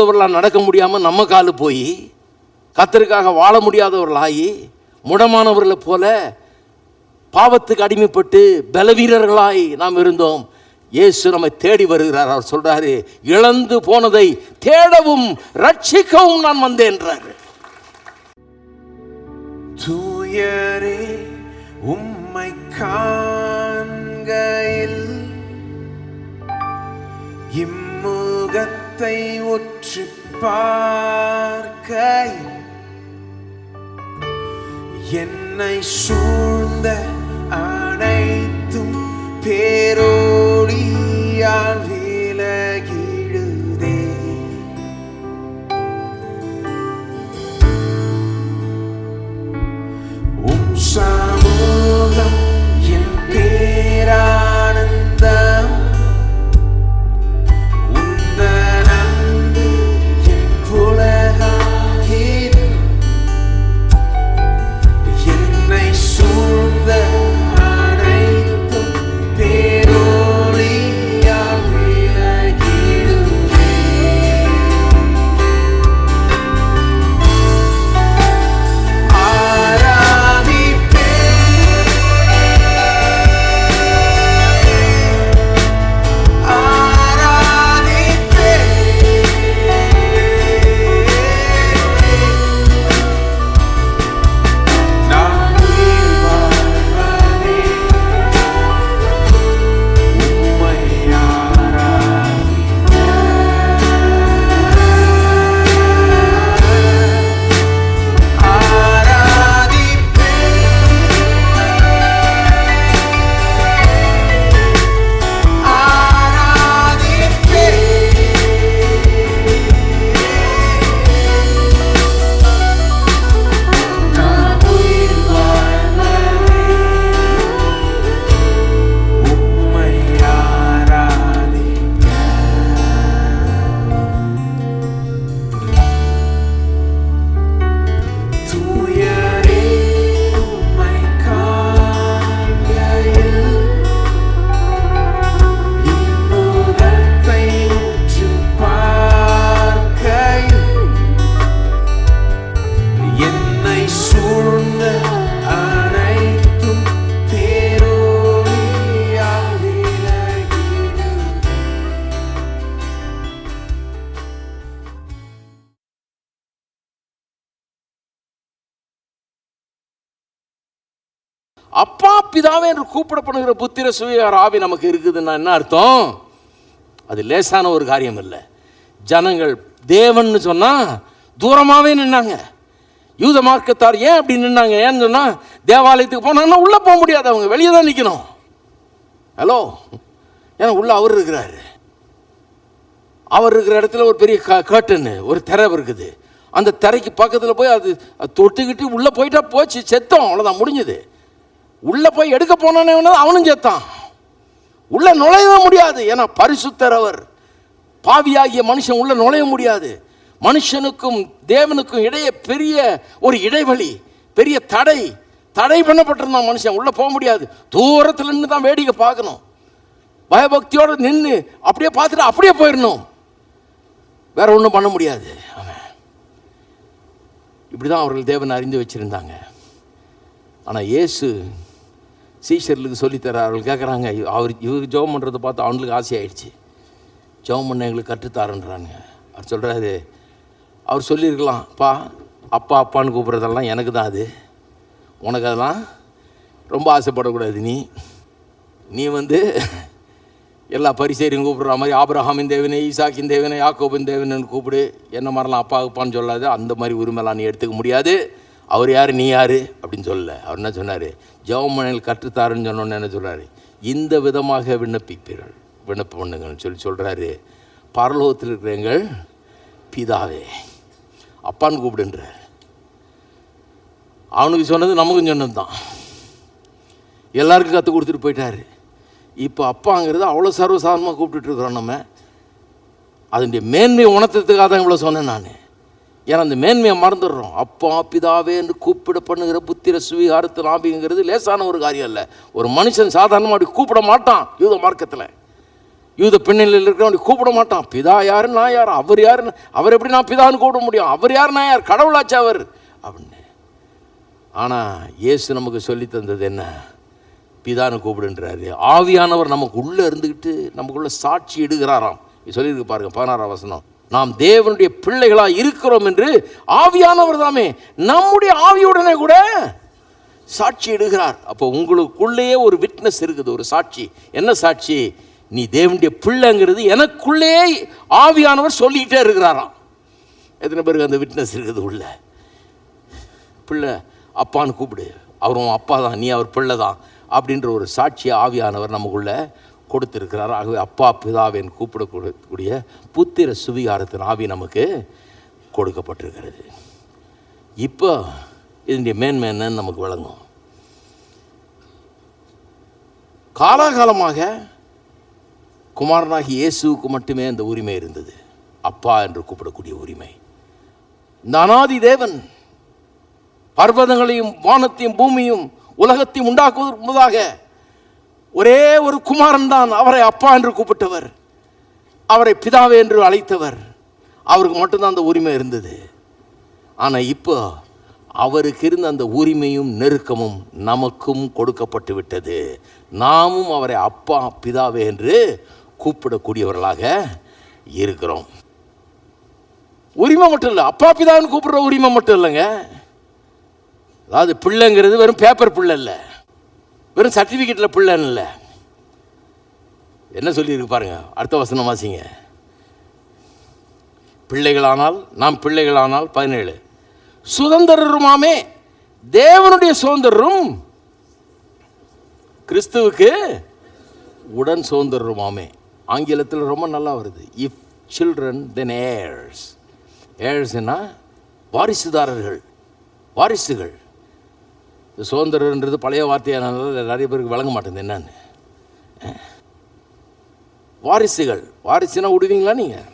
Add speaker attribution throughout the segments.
Speaker 1: உள்ளவர்களாக நடக்க முடியாமல் நம்ம காலு போய் கத்தருக்காக வாழ முடியாதவர்களாகி முடமானவர்களை போல பாவத்துக்கு அடிமைப்பட்டு பலவீரர்களாய் நாம் இருந்தோம். இயேசு நம்மை தேடி வருகிறார். அவர் சொல்றாரு இழந்து போனதை தேடவும் ரட்சிக்கவும் நான் வந்தேன்
Speaker 2: தூயரே உம்மை காண்கையில் இம்முகத்தை ஒற்று பார்க்க என்னை சூழ்ந்த அனைத்தும் பேரோடியால்
Speaker 1: பிதாவே என்று கூப்பிடப்படுகிற புத்திர சுவிகார ஆவி நமக்கு இருக்குதுன்னா என்ன அர்த்தம்? அது லேசான ஒரு காரியம் இல்லை. ஜனங்கள் தேவன்னு சொன்னால் தூரமாகவே நின்னாங்க. யூத மார்க்கத்தார் ஏன் அப்படி நின்னாங்க? ஏன்னு சொன்னால் தேவாலயத்துக்கு போனாங்கன்னா உள்ளே போக முடியாது. அவங்க வெளியே தான் நிற்கணும் ஹலோ ஏன்னா உள்ளே அவர் இருக்கிறாரு. அவர் இருக்கிற இடத்துல ஒரு பெரிய க கர்டனு ஒரு திரை இருக்குது. அந்த திரைக்கு பக்கத்தில் போய் அது அது தொட்டுக்கிட்டு உள்ளே போயிட்டா போச்சு. செத்தோம். அவ்வளோதான் முடிஞ்சது. உள்ளே போய் எடுக்க போனோன்னு அவனும் சேர்த்தான். உள்ளே நுழையவே முடியாது. ஏன்னா பரிசுத்தர் அவர். பாவியாகிய மனுஷன் உள்ளே நுழைய முடியாது. மனுஷனுக்கும் தேவனுக்கும் இடையே பெரிய ஒரு இடைவெளி பெரிய தடை தடை பண்ணப்பட்டிருந்தான் மனுஷன். உள்ளே போக முடியாது. தூரத்தில் நின்று தான் வேடிக்கை பார்க்கணும். பயபக்தியோடு நின்று அப்படியே பார்த்துட்டு அப்படியே போயிடணும். வேற ஒன்றும் பண்ண முடியாது. அவன் இப்படி தான் அவர்கள் தேவன் அறிந்து வச்சுருந்தாங்க. ஆனால் இயேசு சீஷர்களுக்கு சொல்லித்தர அவர்கள் கேட்குறாங்க அவர் இவர் ஜெபம் பண்ணுறதை பார்த்து அவங்களுக்கு ஆசையாயிடுச்சு. ஜெபம் பண்ண எங்களுக்கு கற்றுத்தாருன்றாங்க அவர் சொல்கிறாரு அவர் சொல்லியிருக்கலாம் அப்பா அப்பா அப்பான்னு கூப்பிட்றதெல்லாம் எனக்கு தான் அது. உனக்கு அதெல்லாம் ரொம்ப ஆசைப்படக்கூடாது நீ. நீ வந்து எல்லா பரிசேரியும் கூப்பிடுற மாதிரி ஆபிரஹாமின் தேவனே ஈசாக்கின் தேவனே யாக்கோபின் தேவனு கூப்பிடு. என்ன மாதிரிலாம் அப்பா அப்பான்னு சொல்லாது. அந்த மாதிரி உரிமைலாம் நீ எடுத்துக்க முடியாது. அவர் யார் நீ யார்? அப்படின்னு சொல்லல. அவர் என்ன சொன்னார்? ஜெவமனையில் கற்றுத்தாருன்னு சொன்னோன்னு என்ன சொல்கிறாரு இந்த விதமாக விண்ணப்பிப்பீர்கள். விண்ணப்பம் பண்ணுங்கன்னு சொல்லி சொல்கிறாரு பரலோகத்தில் இருக்கிற எங்கள் பிதாவே. அப்பான்னு கூப்பிடுன்றார். அவனுக்கு சொன்னது நமக்கும் சொன்னது தான் எல்லாருக்கும் கற்றுக் கொடுத்துட்டு போயிட்டாரு. இப்போ அப்பாங்கிறது அவ்வளோ சர்வசாதாரணமாக கூப்பிட்டுட்டு இருக்கிறோம் நம்ம. அதனுடைய மேன்மை உணர்த்ததுக்காக தான் இவ்வளோ சொன்னேன் நான். ஏன்னா அந்த மேன்மையை மறந்துடுறோம். அப்பா பிதாவே என்று கூப்பிட பண்ணுகிற புத்திர சுவீகாரத்தில் ஆபிங்கிறது லேசான ஒரு காரியம் இல்லை ஒரு மனுஷன் சாதாரணமாக அப்படி கூப்பிட மாட்டான் யூத மார்க்கத்தில். யூத பெண்ணில் இருக்கிறவன் கூப்பிட மாட்டான். பிதா யாரு நான் யார் அவர் யாருன்னு அவர் எப்படி நான் பிதான்னு கூப்பிட முடியும்? அவர் யார் நான் யார் கடவுளாச்சு அவர்? அப்படின்னு. ஆனால் இயேசு நமக்கு சொல்லி தந்தது என்ன? பிதான்னு கூப்பிடுன்றாரு. ஆவியானவர் நமக்கு உள்ளே இருந்துக்கிட்டு நமக்குள்ளே சாட்சி இடுகிறாராம். சொல்லியிருக்கு பாருங்கள் பதினாறாம் வசனம். நாம் தேவனுடைய பிள்ளைகளாக இருக்கிறோம் என்று ஆவியானவர் தாமே நம்முடைய ஆவியுடனே கூட சாட்சி இடுகிறார். அப்போ உங்களுக்குள்ளேயே ஒரு விட்னஸ் இருக்குது ஒரு சாட்சி. என்ன சாட்சி? நீ தேவனுடைய பிள்ளைங்கிறது எனக்குள்ளே ஆவியானவர் சொல்லிக்கிட்டே இருக்கிறாராம். எத்தனை பேருக்கு அந்த விட்னஸ் இருக்குது உள்ள? பிள்ளை அப்பான்னு கூப்பிடு. அவர் உன் அப்பா தான் நீ அவர் பிள்ளை தான் அப்படின்ற ஒரு சாட்சியை ஆவியானவர் நமக்குள்ளே கொடுத்திருக்கிறார். ஆகவே அப்பா பிதாவின் கூப்பிடக்கூடிய புத்திர சுவிகாரத்தின் ஆவி நமக்கு கொடுக்கப்பட்டிருக்கிறது. இப்போ இதனுடைய மேன்மை என்னன்னு நமக்கு விளங்கும் காலாகாலமாக குமாரனாகி இயேசுவுக்கு மட்டுமே அந்த உரிமை இருந்தது. அப்பா என்று கூப்பிடக்கூடிய உரிமை. இந்த அனாதி தேவன் பர்வதங்களையும் வானத்தையும் பூமியும் உலகத்தையும் உண்டாக்குவதற்கு முன்பதாக ஒரே ஒரு குமாரன் தான் அவரை அப்பா என்று கூப்பிட்டவர். அவரை பிதாவே என்று அழைத்தவர். அவருக்கு மட்டும்தான் அந்த உரிமை இருந்தது. ஆனால் இப்போ அவருக்கு இருந்த அந்த உரிமையும் நெருக்கமும் நமக்கும் கொடுக்கப்பட்டு விட்டது. நாமும் அவரை அப்பா பிதாவே என்று கூப்பிடக்கூடியவர்களாக இருக்கிறோம். உரிமை மட்டும் இல்லை அப்பா பிதான்னு கூப்பிடுற உரிமை மட்டும் இல்லைங்க. அதாவது பிள்ளைங்கிறது வெறும் பேப்பர் பிள்ளை இல்லை. வெறும் சர்டிஃபிகேட்டில் பிள்ளைன்னு இல்லை. என்ன சொல்லியிருக்கு பாருங்க அடுத்த வசனம் வாசிங்க. பிள்ளைகளானால் நாம் பிள்ளைகளானால் பதினேழு. சுதந்திரருமாமே தேவனுடைய சுதந்திரரும் கிறிஸ்துவுக்கு உடன் சுதந்திரருமாமே. ஆங்கிலத்தில் ரொம்ப நல்லா வருது. இஃப் சில்ட்ரன் தென் ஏர்ஸ் ஏர்ஸ்னா வாரிசுதாரர்கள் வாரிசுகள். இந்த சுதந்திரன்றது பழைய வார்த்தையானது நிறைய பேருக்கு வழங்க மாட்டேங்குது. என்னன்னு? வாரிசுகள். வாரிசுனா விடுவீங்களா நீங்கள்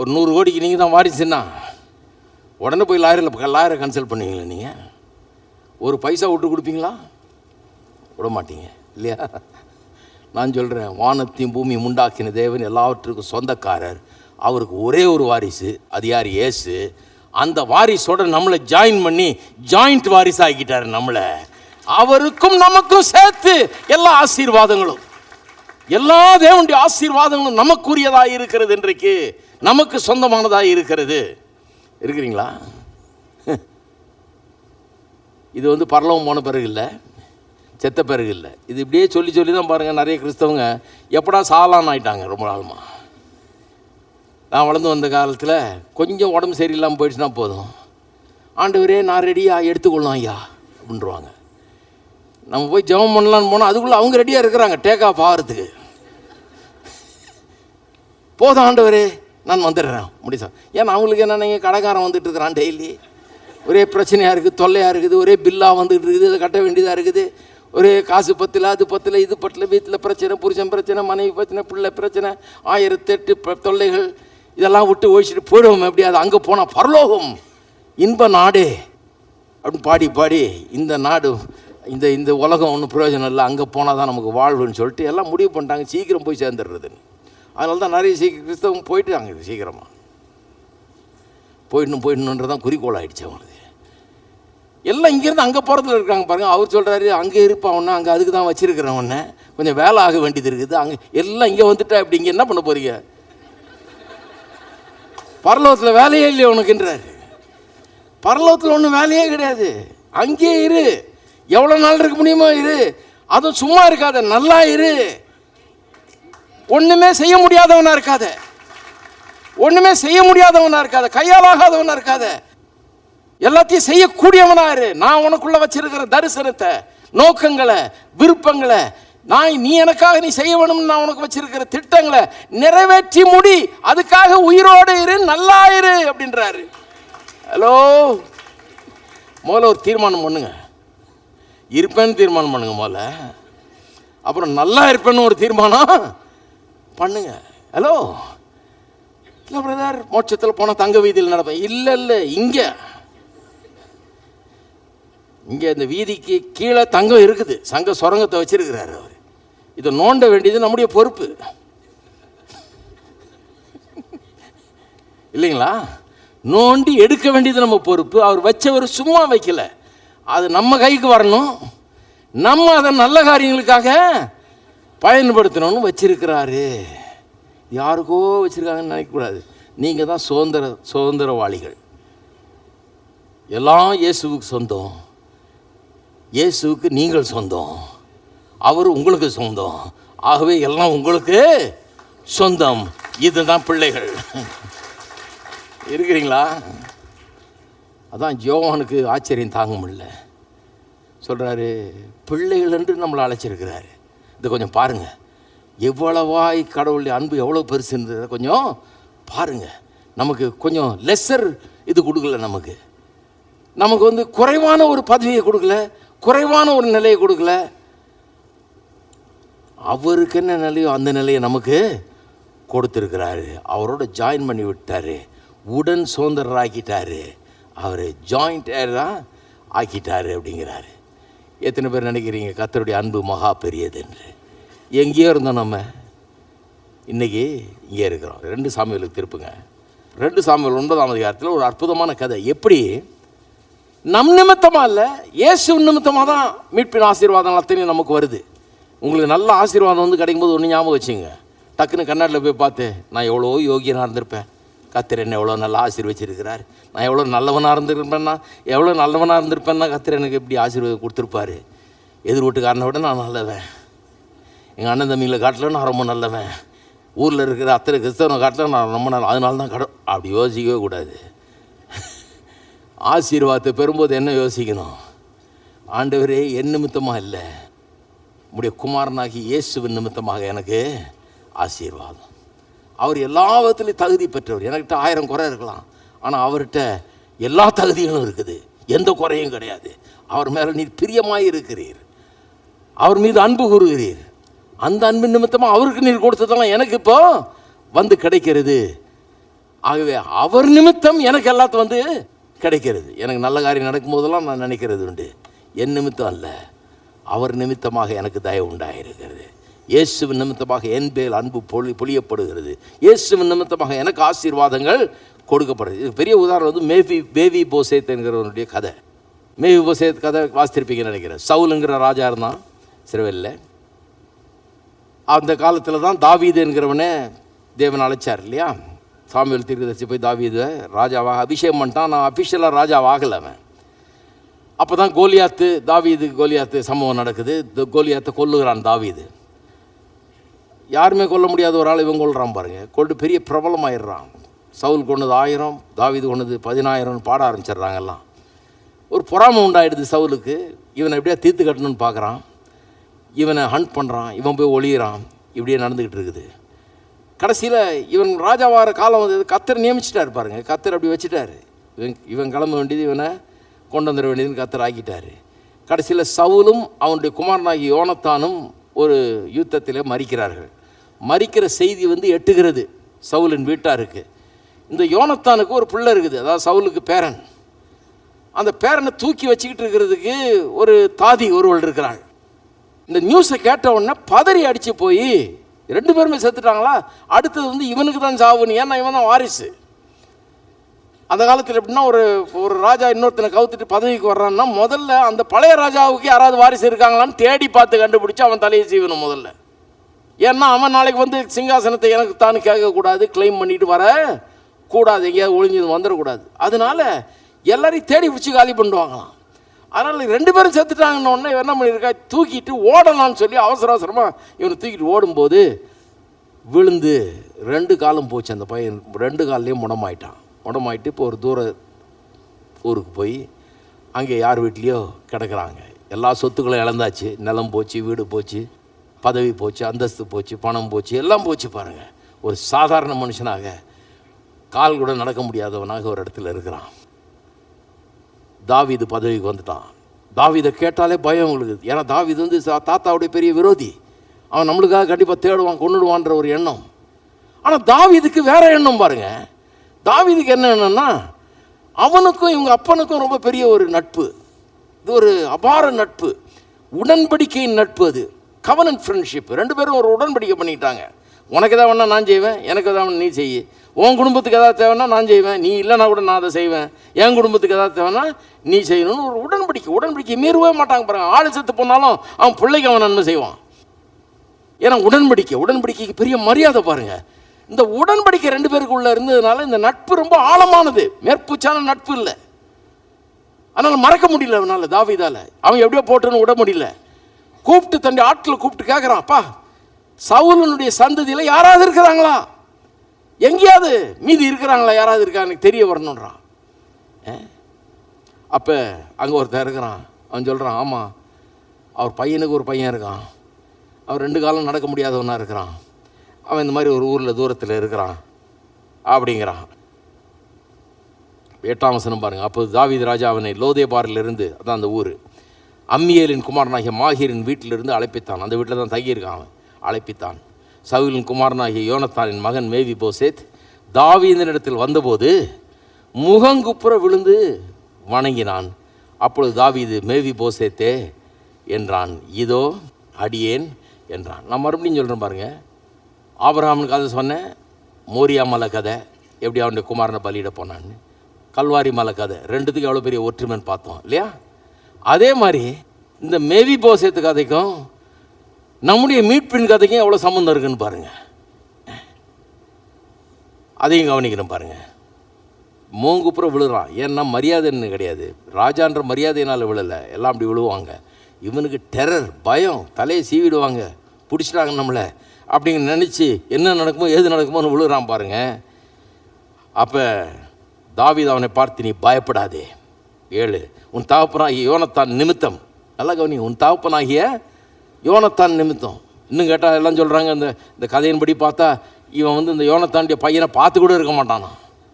Speaker 1: ஒரு நூறு கோடிக்கு நீங்கள் தான் வாரிசுன்னா உடனே போய் லாயரில் லாயரை கன்சல்ட் பண்ணுவீங்களா நீங்கள் ஒரு பைசா விட்டு கொடுப்பீங்களா? விட மாட்டீங்க இல்லையா? நான் சொல்கிறேன் வானத்தையும் பூமி உண்டாக்கின தேவன் எல்லாவற்றுக்கும் சொந்தக்காரர். அவருக்கு ஒரே ஒரு வாரிசு அது யார்? ஏசு அந்த வாரிசோட நம்மளை ஜாயின் பண்ணி ஜாயிண்ட் வாரிசு ஆகிக்கிட்டாரு நம்மளை. அவருக்கும் நமக்கும் சேர்த்து எல்லா ஆசீர்வாதங்களும். எல்லா தேவனுடைய ஆசீர்வாதங்களும் நமக்குரியதாக இருக்கிறது இன்றைக்கு. நமக்கு சொந்தமானதாக இருக்கிறது. இருக்கிறீங்களா? இது வந்து பரலவம் போன பிறகு இல்லை. செத்த பிறகு இல்லை. இது இப்படியே சொல்லி சொல்லி தான் பாருங்கள் நிறைய கிறிஸ்தவங்க எப்படா சாலான் ஆயிட்டாங்க ரொம்ப நாளுமா. நான் வளர்ந்து வந்த காலத்தில் கொஞ்சம் உடம்பு சரியில்லாமல் போயிடுச்சுன்னா போதும். ஆண்டவரே நான் ரெடியாக எடுத்துக்கொள்ளலாம் ஐயா அப்படின்றவாங்க. நம்ம போய் ஜெபம் பண்ணலான்னு போனால் அதுக்குள்ளே அவங்க ரெடியாக இருக்கிறாங்க டேக் ஆஃப் ஆகிறதுக்கு. போதும் ஆண்டவரே நான் வந்துடுறேன் முடிசா ஏன்னா அவங்களுக்கு என்ன நீங்கள் கடைக்காரன் வந்துட்டு இருக்கிறான் டெய்லி ஒரே பிரச்சனையாக இருக்குது தொல்லையாக இருக்குது ஒரே பில்லாக வந்துட்டு இருக்குது அதை கட்ட வேண்டியதாக இருக்குது. ஒரே காசு பத்தில் அது பத்தில் இது பத்தில் வீட்டில் பிரச்சனை புருஷன் பிரச்சனை மனைவி பிரச்சனை பிள்ளை பிரச்சனை ஆயிரத்தெட்டு தொல்லைகள். இதெல்லாம் விட்டு ஒழிச்சிட்டு போயிடுவோம். எப்படியாது அங்கே போனால் பரலோகம். இன்ப நாடே. அப்படின்னு பாடி பாடி இந்த நாடு இந்த இந்த உலகம் ஒன்றும் பிரயோஜனம் இல்லை. அங்கே போனால் தான் நமக்கு வாழ்வுன்னு சொல்லிட்டு எல்லாம் முடிவு பண்ணிட்டாங்க. சீக்கிரம் போய் சேர்ந்துடுறதுன்னு அதனால தான் நிறைய சீக்கிரம் கிறிஸ்தவம் போயிட்டாங்க இது சீக்கிரமாக போயிடணும் போயிடணுன்றதான் குறிக்கோள் ஆகிடுச்சு அவங்களுக்கு. எல்லாம் இங்கேருந்து அங்கே போகிறதுல இருக்காங்க பாருங்கள் அவர் சொல்கிறாரு அங்கே இருப்பான் அங்கே அதுக்கு தான் வச்சுருக்கிறவன கொஞ்சம் வேலை ஆக வேண்டியது இருக்குது. அங்கே எல்லாம் இங்கே வந்துட்டா இப்படி இங்கே என்ன பண்ண போகிறீங்க பரலோகத்தில் வேலையே இல்லையே உனக்குன்றாரு பரலோகத்தில் ஒன்றும் வேலையே கிடையாது. அங்கேயே இரு. எவ்வளோ நாள் இருக்க முடியுமோ இரு. அதுவும் சும்மா இருக்காத நல்லா இரு. ஒன்றுமே செய்ய முடியாதவனாக இருக்காத. ஒன்றுமே செய்ய முடியாதவனாக இருக்காத. கையால் இருக்காத. எல்லாத்தையும் செய்யக்கூடியவனாக இரு. நான் உனக்குள்ளே வச்சிருக்கிற தரிசனத்தை நோக்கங்களை விருப்பங்களை நான் நீ எனக்காக நீ செய்ய வேணும்னு நான் உனக்கு வச்சிருக்கிற திட்டங்களை நிறைவேற்றி முடி. அதுக்காக உயிரோடு இரு நல்லா இரு அப்படின்றாரு. ஹலோ? முதல்ல ஒரு தீர்மானம் பண்ணுங்க. இருப்பேன்னு தீர்மானம் பண்ணுங்க முதல்ல. அப்புறம் நல்லா இருப்பேன்னு ஒரு தீர்மானம் பண்ணுங்க. ஹலோ? இல்லை பிரதர் மோட்சத்தில் போனால் தங்க வீதியில் நடப்பேன். இல்லை இல்லை இங்கே. இங்கே இந்த வீதிக்கு கீழே தங்கம் இருக்குது. சங்க சுரங்கத்தை வச்சிருக்கிறாரு அவர். இதை நோண்ட வேண்டியது நம்முடைய பொறுப்பு. இல்லைங்களா? நோண்டி எடுக்க வேண்டியது நம்ம பொறுப்பு. அவர் வச்சவர் சும்மா வைக்கல. அது நம்ம கைக்கு வரணும். நம்ம அதை நல்ல காரியங்களுக்காக பயன்படுத்தணும்னு வச்சிருக்கிறாரு. யாருக்கோ வச்சுருக்காங்கன்னு நினைக்கக்கூடாது. நீங்கள் தான் சுதந்திர சுதந்திரவாளிகள். எல்லாம் இயேசுவுக்கு சொந்தம். இயேசுவுக்கு நீங்கள் சொந்தம். அவர் உங்களுக்கு சொந்தம். ஆகவே எல்லாம் உங்களுக்கு சொந்தம். இதுதான் பிள்ளைகள். இருக்கிறீங்களா? அதான் ஜோவானுக்கு ஆச்சரியம் தாங்க முடியல சொல்கிறாரு பிள்ளைகள் என்று நம்மளை அழைச்சிருக்கிறாரு. இதை கொஞ்சம் பாருங்கள் எவ்வளவாய் கடவுளுடைய அன்பு எவ்வளோ பெருசுன்றதை கொஞ்சம் பாருங்க. நமக்கு கொஞ்சம் லெஸ்ஸர் இது கொடுக்கல நமக்கு. நமக்கு வந்து குறைவான ஒரு பதவியை கொடுக்கல குறைவான ஒரு நிலையை கொடுக்கல. அவருக்கு என்ன நிலையோ அந்த நிலையை நமக்கு கொடுத்துருக்கிறாரு. அவரோட ஜாயின் பண்ணி விட்டாரு. உடன் சுதந்திரர் ஆக்கிட்டார் அவர் ஜாயிண்ட் தான் ஆக்கிட்டார் அப்படிங்கிறாரு. எத்தனை பேர் நினைக்கிறீங்க கத்தருடைய அன்பு மகா பெரியது என்று? எங்கேயோ இருந்தோம் நம்ம. இன்னைக்கு இங்கே இருக்கிறோம். ரெண்டு சாமிகளுக்கு திருப்புங்க. ரெண்டு சாமிகள் ஒன்பதாம் அதிகாரத்தில் ஒரு அற்புதமான கதை. எப்படி? நம் நிமித்தமாக இல்லை இயேசு நிமித்தமாக தான் மீட்பின் ஆசீர்வாதம் அத்தனையும் நமக்கு வருது. உங்களுக்கு நல்ல ஆசீர்வாதம் வந்து கிடைக்கும்போது ஒன்று ஞாபகம் வச்சுங்க. டக்குன்னு கண்ணாடியில் போய் பார்த்து நான் எவ்வளோ யோகியனாக இருந்திருப்பேன். கத்திர என்ன எவ்வளோ நல்லா ஆசீர்வச்சிருக்கிறார். நான் எவ்வளோ நல்லவனாக இருந்திருப்பேன்னா எவ்வளோ நல்லவனாக இருந்திருப்பேன்னா கத்திர எனக்கு இப்படி ஆசீர்வாதம் கொடுத்துருப்பாரு. எதிர் வீட்டுக்காரனை விட நான் நல்லவன். எங்கள் அண்ணன் தம்பிங்களை காட்டில் நான் ரொம்ப நல்லவன். ஊரில் இருக்கிற அத்தனை கிறிஸ்தவனை காட்டில் நான் ரொம்ப நல்ல அதனால தான் கட அப்படி யோசிக்கவே கூடாது. ஆசீர்வாதத்தை பெறும்போது என்ன யோசிக்கணும்? ஆண்டவரே என் நிமித்தமாக இல்லை. உம்முடைய குமாரனாகி இயேசுவின் நிமித்தமாக எனக்கு ஆசீர்வாதம். அவர் எல்லா விதத்துலேயும் தகுதி பெற்றவர். எனக்கிட்ட ஆயிரம் குறை இருக்கலாம். ஆனால் அவர்கிட்ட எல்லா தகுதிகளும் இருக்குது. எந்த குறையும் கிடையாது. அவர் மேலே நீர் பிரியமாக இருக்கிறீர். அவர் மீது அன்பு கூறுகிறீர். அந்த அன்பு நிமித்தமாக அவருக்கு நீர் கொடுத்ததெல்லாம் எனக்கு இப்போ வந்து கிடைக்கிறது. ஆகவே அவர் நிமித்தம் எனக்கு எல்லாத்தையும் வந்து கிடைக்கிறது. எனக்கு நல்ல காரியம் நடக்கும்போதெல்லாம் நான் நினைக்கிறது உண்டு என் நிமித்தம் அல்ல. அவர் நிமித்தமாக எனக்கு தயவு உண்டாயிருக்கிறது. இயேசுவின் நிமித்தமாக என் பேல் அன்பு பொழி பொழியப்படுகிறது. இயேசுவின் நிமித்தமாக எனக்கு ஆசீர்வாதங்கள் கொடுக்கப்படுது இது பெரிய உதாரணம். வந்து மேவி பேவி போசேத் என்கிறவனுடைய கதை. மேவி போசேத் கதை வாசித்திருப்பீங்கன்னு நினைக்கிறேன். சவுலுங்கிற ராஜா இருந்தான். சிறுவல்ல. அந்த காலத்தில் தான் தாவீது என்கிறவனே தேவன் அழைச்சார் இல்லையா? சாமியல் தீர்க்கதரிசி போய் தாவீது ராஜாவாக அபிஷேகம் பண்ணிட்டான். நான் அஃபிஷியலாக ராஜாவாகலை அவன். அப்போ தான் கோலியாத்து தாவீது கோலியாத்து சம்பவம் நடக்குது. கோலியாத்தை கொல்லுகிறான் தாவீது. யாருமே கொல்ல முடியாத ஒரு ஆள் இவன் கொள்கிறான் பாருங்கள் கொண்டு பெரிய பிரபலமாயிடுறான். சவுல் கொண்டது ஆயிரம் தாவீது கொண்டது பதினாயிரம்னு பாட ஆரம்பிச்சிடுறாங்க எல்லாம். ஒரு பொறாமை உண்டாயிடுது சவுலுக்கு. இவனை எப்படியா தீர்த்து கட்டணும்னு பார்க்குறான் இவனை ஹண்ட் பண்ணுறான் இவன் போய் ஒளியிறான். இப்படியே நடந்துக்கிட்டு இருக்குது. கடைசியில் இவன் ராஜாவார காலம் வந்தது கத்தர் நியமிச்சிட்டார் பாருங்க. கத்தர் அப்படி வச்சுட்டாரு. இவன் இவன் கிளம்ப வேண்டியது இவனை கொண்டு வந்துட வேண்டியதுன்னு கத்தர் ஆக்கிட்டார். கடைசியில் சவுலும் அவனுடைய குமாரனாகி யோனத்தானும் ஒரு யுத்தத்தில் மறிக்கிறார்கள் மறிக்கிற செய்தி வந்து எட்டுகிறது சவுலின் வீட்டாருக்கு. இந்த யோனத்தானுக்கு ஒரு பிள்ளை இருக்குது அதாவது சவுலுக்கு பேரன். அந்த பேரனை தூக்கி வச்சுக்கிட்டு இருக்கிறதுக்கு ஒரு தாதி ஒருவள் இருக்கிறாள். இந்த நியூஸை கேட்ட உடனே பதறி அடித்து போய் ரெண்டு பேருமே செத்துட்டாங்களா? அடுத்தது வந்து இவனுக்கு தான் சாவுன்னு ஏன்னா இவன் தான் வாரிசு. அந்த காலத்தில் எப்படின்னா ஒரு ஒரு ராஜா இன்னொருத்தனை கவுத்துட்டு பதவிக்கு வர்றான்னா முதல்ல அந்த பழைய ராஜாவுக்கு யாராவது வாரிசு இருக்காங்களான்னு தேடி பார்த்து கண்டுபிடிச்சு அவன் தலையை சீவணும் முதல்ல. ஏன்னா அவன் நாளைக்கு வந்து சிங்காசனத்தை எனக்கு தான் கேட்கக்கூடாது கிளைம் பண்ணிட்டு வர கூடாது எங்கேயாவது ஒளிஞ்சது வந்துடக்கூடாது. அதனால எல்லாரையும் தேடி பிடிச்சி காலி பண்ணுவாங்களாம் அதனால் ரெண்டு பேரும் செத்துட்டாங்கன்னு உடனே இவன் என்ன பண்ணியிருக்கா? தூக்கிட்டு ஓடலாம்னு சொல்லி அவசர அவசரமாக இவனை தூக்கிட்டு ஓடும்போது விழுந்து ரெண்டு காலும் போச்சு அந்த பையன். ரெண்டு கால்லையும் முடமாயிட்டான் உடம்பாயிட்டு இப்போ ஒரு தூர ஊருக்கு போய் அங்கே யார் வீட்லேயோ கிடக்கிறாங்க. எல்லா சொத்துக்களும் இழந்தாச்சு. நிலம் போச்சு வீடு போச்சு பதவி போச்சு அந்தஸ்து போச்சு பணம் போச்சு எல்லாம் போச்சு பாருங்கள் ஒரு சாதாரண மனுஷனாக கால் கூட நடக்க முடியாதவனாக ஒரு இடத்துல இருக்கிறான். தாவீது பதவிக்கு வந்துட்டான். தாவீதை கேட்டாலே பயம் உங்களுக்கு. ஏன்னா தாவீது வந்து தாத்தாவுடைய பெரிய விரோதி. அவன் நம்மளுக்காக கண்டிப்பாக தேடுவான் கொண்டுடுவான்ற ஒரு எண்ணம். ஆனால் தாவீதுக்கு வேறு எண்ணம் பாருங்கள் தாவிதுக்கு என்ன அவனுக்கும் இவங்க அப்பனுக்கும் ரொம்ப பெரிய ஒரு நட்பு. இது ஒரு அபார நட்பு. உடன்படிக்கையின் நட்பு அது. கவனன் ஃப்ரெண்ட்ஷிப் ரெண்டு பேரும் ஒரு உடன்படிக்கை பண்ணிட்டாங்க உனக்கு எதாவது வேணா நான் செய்வேன் எனக்கு எதாவது நீ செய் உன் குடும்பத்துக்கு எதாவது தேவைன்னா நான் செய்வேன் நீ இல்லைன்னா கூட நான் அதை செய்வேன். என் குடும்பத்துக்கு எதாவது தேவைன்னா நீ செய்யணும்னு ஒரு உடன்படிக்கை. உடன்படிக்கை மீறவே மாட்டாங்க பாருங்க. ஆள் செத்து போனாலும் அவன் பிள்ளைக்கு அவன் நன்மை செய்வான். ஏன்னா உடன்படிக்கை உடன்படிக்கைக்கு பெரிய மரியாதை பாருங்கள் இந்த உடன்படிக்கை ரெண்டு பேருக்குள்ள இருந்ததுனால இந்த நட்பு ரொம்ப ஆழமானது. மேற்பூச்சான நட்பு இல்லை. அதனால் மறக்க முடியல அவனால் தாவீதால. அவன் எப்படியோ போட்டுன்னு விட முடியல. கூப்பிட்டு தன்னுடைய ஆட்களை கூப்பிட்டு கேட்குறான் அப்பா சவுலனுடைய சந்ததியில் யாராவது இருக்கிறாங்களா? எங்கேயாவது மீதி இருக்கிறாங்களா? யாராவது இருக்கா? எனக்கு தெரிய வரணுன்றான் அப்போ அங்கே ஒருத்தன் இருக்கிறான். அவன் சொல்கிறான் ஆமாம் அவர் பையனுக்கு ஒரு பையன் இருக்கான். அவர் ரெண்டு காலம் நடக்க முடியாதவனாக இருக்கிறான். அவன் இந்த மாதிரி ஒரு ஊரில் தூரத்தில் இருக்கிறான் அப்படிங்கிறான். எட்டாம் வசனம் பாருங்க. அப்போது தாவீது ராஜா அவனை லோதேபாரிலிருந்து அதான் அந்த ஊர் அம்மியேலின் குமாரனாகிய மாஹீரின் வீட்டிலிருந்து அழைப்பித்தான். அந்த வீட்டில் தான் தங்கியிருக்கான் அவன். அழைப்பித்தான். சவுலின் குமாரனாகிய யோனத்தானின் மகன் மேவி போசேத் தாவீதனிடத்தில் வந்தபோது முகங்குப்புற விழுந்து வணங்கினான். அப்பொழுது தாவீது மேவி போசேத்தே என்றான். இதோ அடியேன் என்றான். நான் மறுபடியும் சொல்கிறேன் பாருங்கள் ஆபிரகாமின் கதை சொன்னேன் மோரியா மலை கதை எப்படி அவனுடைய குமாரனை பலியிட போனான்னு. கல்வாரி மலை கதை ரெண்டுத்துக்கும் எவ்வளோ பெரிய ஒற்றுமைன்னு பார்த்தோம் இல்லையா? அதே மாதிரி இந்த மேவி போசேத்து கதைக்கும் நம்முடைய மீட்பின் கதைக்கும் எவ்வளோ சம்மந்தம் இருக்குன்னு பாருங்கள் அதையும் கவனிக்கணும் பாருங்கள் மூங்குப்புறம் விழுறான். ஏன்னா மரியாதைன்னு கிடையாது. ராஜான்ற மரியாதையினால் விழலை. எல்லாம் அப்படி விழுவாங்க. இவனுக்கு டெரர் பயம் தலையை சீவிடுவாங்க. பிடிச்சிட்டாங்க நம்மளை. அப்படிங்க நினச்சி என்ன நடக்குமோ எது நடக்குமோன்னு விழுறான் பாருங்க. அப்போ தாவித அவனை பார்த்து நீ பயப்படாதே. ஏழு. உன் தகப்பனாகிய யோனத்தான் நிமித்தம். நல்லா கவனி உன் தகப்பனாகிய யோனத்தான் நிமித்தம். இன்னும் கேட்டால் எல்லாம் சொல்கிறாங்க இந்த இந்த கதையின்படி பார்த்தா இவன் வந்து இந்த யோனத்தாண்டிய பையனை பார்த்து கூட இருக்க மாட்டானா?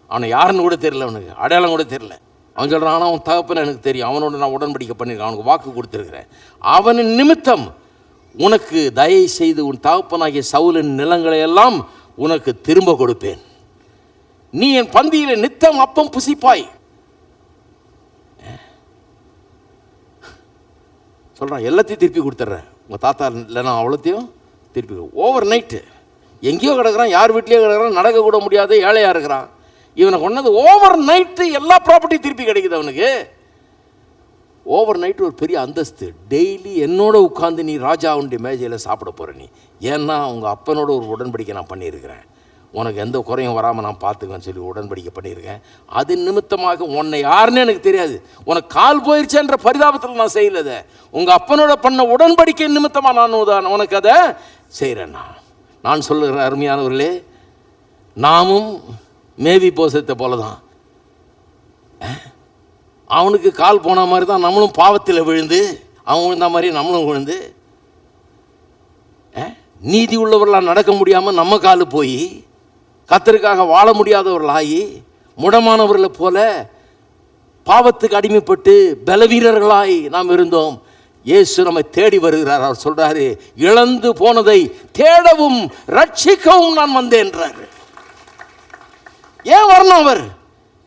Speaker 1: அவனை யாருன்னு கூட தெரியல அவனுக்கு. அடையாளம் கூட தெரியல. அவன் சொல்கிறான் ஆனால் அவன் தகப்பனை எனக்கு தெரியும். அவனோட நான் உடன்படிக்கை பண்ணியிருக்கேன். அவனுக்கு வாக்கு கொடுத்துருக்குறேன். அவனின் நிமித்தம் உனக்கு தயை செய்து உன் தகப்பனாகிய சவுலின் நிலங்களை எல்லாம் உனக்கு திரும்ப கொடுப்பேன். நீ என் பந்தியில் நித்தம் அப்பம் புசிப்பாய். சொல்கிறான் எல்லாத்தையும் திருப்பி கொடுத்துட்றேன். உங்கள் தாத்தா இல்லைன்னா அவ்வளோத்தையும் திருப்பி ஓவர் நைட்டு எங்கேயோ கிடக்கிறான் யார் வீட்லேயோ கிடக்கிறான் நடக்க கூட முடியாத ஏழையாக இருக்கிறான். இவனை கொண்டது ஓவர் நைட்டு எல்லா ப்ராப்பர்ட்டியும் திருப்பி கிடைக்குது அவனுக்கு. ஓவர் நைட் ஒரு பெரிய அந்தஸ்து. டெய்லி என்னோட உட்காந்து நீ ராஜாவுடைய மேஜையில் சாப்பிட போகிற நீ. ஏன்னா உங்கள் அப்பனோட ஒரு உடன்படிக்கை நான் பண்ணியிருக்கிறேன். உனக்கு எந்த குறையும் வராமல் நான் பார்த்துக்குவேன்னு சொல்லி உடன்படிக்கை பண்ணியிருக்கேன். அது நிமித்தமாக உன்னை யாருன்னு எனக்கு தெரியாது. உனக்கு கால் போயிடுச்சேன்ற பரிதாபத்தில் நான் செய்யலதை. உங்கள் அப்பனோட பண்ண உடன்படிக்கை நிமித்தமாக நான் தான் உனக்கு அதை செய்கிறேன்னா நான் நான் சொல்லுகிற அருமையானவர்களே நாமும் மேவி போசத்தை போல தான் அவனுக்கு கால் போன மாதிரி தான் நம்மளும் பாவத்தில் விழுந்து அவன் விழுந்த மாதிரி நம்மளும் விழுந்து நீதி உள்ளவர்களாக நடக்க முடியாமல் நம்ம காலு போய் கத்தருக்காக வாழ முடியாதவர்களாகி முடமானவர்களை போல பாவத்துக்கு அடிமைப்பட்டு பலவீரர்களாய் நாம் இருந்தோம். இயேசு நம்மை தேடி வருகிறார். அவர் சொல்கிறாரு இழந்து போனதை தேடவும் ரட்சிக்கவும் நான் வந்தேன்றாரு ஏன் வரணும் அவர்?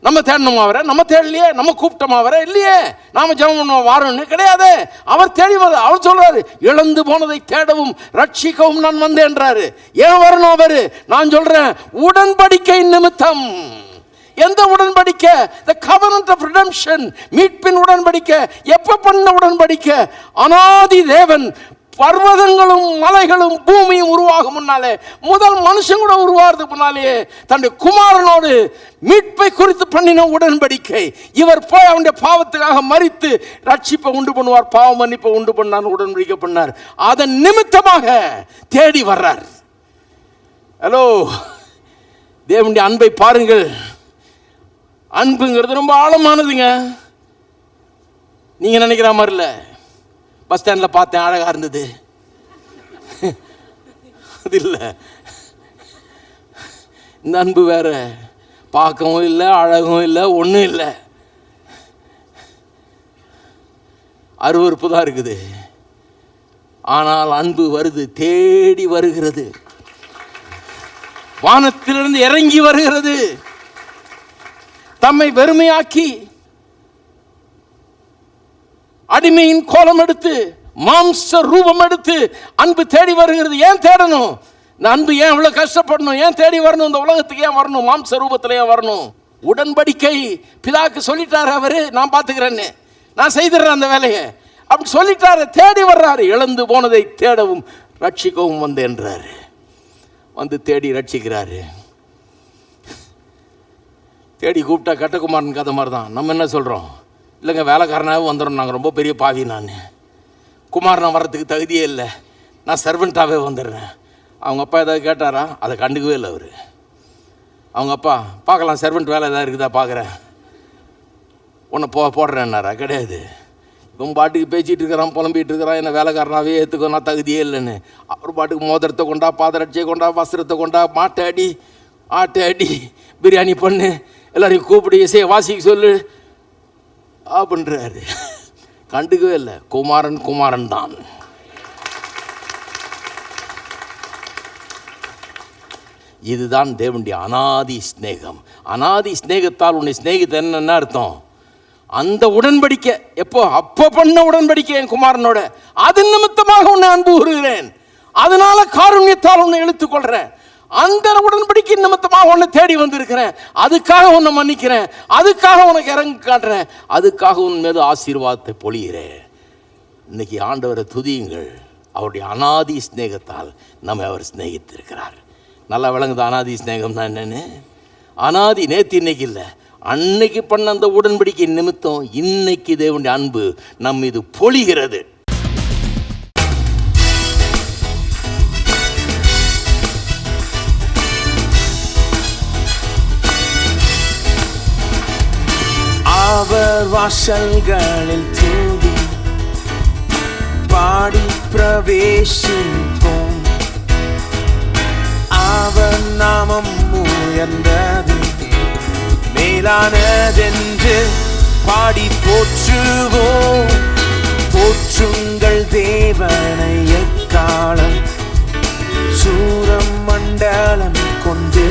Speaker 1: நம்ம தேடணுமா அவரை? நம்ம தேடலையே. நம்ம கூப்பிட்டோமா அவரை? இல்லையே. நாம ஜெபம் பண்ணுவோம்? வாரோன்னு கிடையாது. அவர் தேடி வர அவர் சொல்றாரு இழந்து போனதை தேடவும் ரட்சிக்கவும் நான் வந்தேன்றாரு ஏன் வரணும் அவர்? நான் சொல்றேன் உடன்படிக்கை நிமித்தம். எந்த உடன்படிக்கை? த கவர்னட் ஆஃப் ரிடம்ஷன் மீட்பின் உடன்படிக்கை. எப்போ பண்ண உடன்படிக்கை? அனாதி தேவன் பர்வதங்களும் மலைகளும் பூமியும் உருவாகும் முன்னாலே முதல் மனுஷன் கூட உருவாகிறதுக்கு முன்னாலேயே தன்னுடைய குமாரனோடு மீட்பை குறித்து பண்ணின உடன்படிக்கை. இவர் போய் அவனுடைய பாவத்துக்காக மறித்து ரட்சிப்பை உண்டு பண்ணுவார் பாவ மன்னிப்பை உண்டு பண்ணார் உடன்படிக்கை பண்ணார். அதன் நிமித்தமாக தேடி வர்றார். ஹலோ தேவனுடைய அன்பை பாருங்கள். அன்புங்கிறது ரொம்ப ஆழமானதுங்க. நீங்க நினைக்கிற மாதிரி இல்லை பஸ் ஸ்டாண்டில் பார்த்தேன் அழகாக இருந்தது. அது இல்லை. இந்த அன்பு வேற. பார்க்கவும் இல்லை அழகும் இல்லை ஒன்றும் இல்லை. அருவறுப்பு தான் இருக்குது. ஆனால் அன்பு வருது தேடி வருகிறது. வானத்திலிருந்து இறங்கி வருகிறது. தம்மை வெறுமையாக்கி அடிமையின் கோலம் எடுத்து மாம்ச ரூபம் எடுத்து அன்பு தேடி வருகிறது. ஏன் தேடணும்? இந்த அன்பு ஏன் இவ்வளோ கஷ்டப்படணும்? ஏன் தேடி வரணும்? இந்த உலகத்துக்கு ஏன் வரணும்? மாம்ச ரூபத்தில் ஏன் வரணும்? உடன்படிக்கை. பிதாக்கு சொல்லிட்டார் அவர். நான் பார்த்துக்கிறேன்னு. நான் செய்திடுறேன் அந்த வேலையை. அப்படி சொல்லிட்டாரு. தேடி வர்றாரு. இழந்து போனதை தேடவும் ரட்சிக்கவும் வந்தேன்றாரு வந்து தேடி ரட்சிக்கிறாரு. தேடி கூப்பிட்டா கட்டகுமாரன் கதை மாதிரி தான் நம்ம என்ன சொல்கிறோம் இல்லைங்க வேலைக்காரனாகவே வந்துடும் நாங்கள் ரொம்ப பெரிய பாவி நான். குமாரன் வர்றதுக்கு தகுதியே இல்லை. நான் சர்வெண்ட்டாகவே வந்துடுறேன் அவங்க அப்பா ஏதாவது கேட்டாரா? அதை கண்டுக்கவே இல்லை அவர். அவங்க அப்பா பார்க்கலாம் சர்வெண்ட் வேலை ஏதாவது இருக்குதா? பார்க்குறேன். உன்னை போ போடுறேன்னாரா? கிடையாது. இவன் பாட்டுக்கு பேசிகிட்டு இருக்கிறான் புலம்பிட்டு இருக்கிறான். என்ன வேலைக்காரனாகவே ஏற்றுக்கோ நான் தகுதியே இல்லைன்னு. அவர் பாட்டுக்கு மோதிரத்தை கொண்டா பாதரட்சியை கொண்டா வஸ்திரத்தை கொண்டா மாட்டை அடி ஆட்டை அடி பிரியாணி பண்ணு. எல்லாரையும் கூப்பிடு இசையை வாசிக்க சொல்லு. அப்படின்றாரு கண்டுக்கவே இல்லை. குமாரன் குமாரன் தான். இதுதான் தேவனுடைய அனாதி சிநேகம். அனாதி சிநேகத்தால் உன்னை ஸ்நேகித்த என்ன அர்த்தம்? அந்த உடன்படிக்கை எப்போ? அப்போ பண்ண உடன்படிக்கை என் குமாரனோட. அது நிமித்தமாக உன்னை அன்பு கூறுகிறேன். அதனால காருண்யத்தால் உன்னை எழுத்துக்கொள்கிறேன் அந்த உடன்படிக்கை நிமித்தமாக உன்னை தேடி வந்திருக்கிறேன். அதுக்காக உன்னை மன்னிக்கிறேன். அதுக்காக உனக்கு இறங்கி காட்டுறேன். அதுக்காக உன் மீது ஆசீர்வாதத்தை பொழிகிறேன் இன்னைக்கு ஆண்டவரை துதியுங்கள். அவருடைய அனாதி ஸ்நேகத்தால் நம்மை அவர் சிநேகித்திருக்கிறார். நல்லா விளங்குது அனாதி ஸ்நேகம்னா தான் அனாதி நேற்று இன்னைக்கு இல்லை. அன்னைக்கு பண்ண அந்த உடன்படிக்கை நிமித்தம் இன்னைக்கு தேவனுடைய அன்பு நம் இது பொழிகிறது.
Speaker 2: அவர் வாசல்களில் தூங்கி பாடி பிரவேசிப்போம். அவர் நாமம் உயர்ந்தது மேலானதென்று பாடி போற்றுவோம். போற்றுங்கள் தேவனை எக்காலம் சூரம் மண்டலம் கொண்டே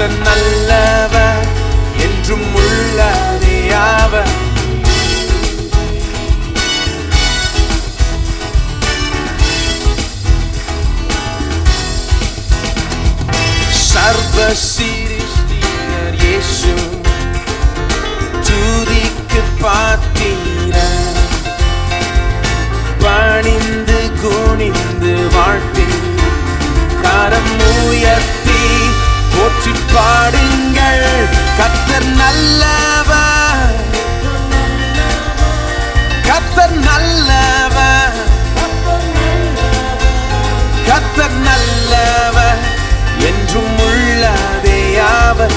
Speaker 2: கர்த்தன் நல்லவர் என்றும் உள்ளதையாவர். சர்வ சீரிஸ்தியர் இயேசு துதிக்கு பார்த்தீர பணிந்து குனிந்து வாழ்த்தி கரம் உயர்த்த போற்றி பாடுங்கள். கத்தர் நல்லவ கத்தர் நல்லவ கத்தர் நல்லவ என்றும் உள்ளதே அவர்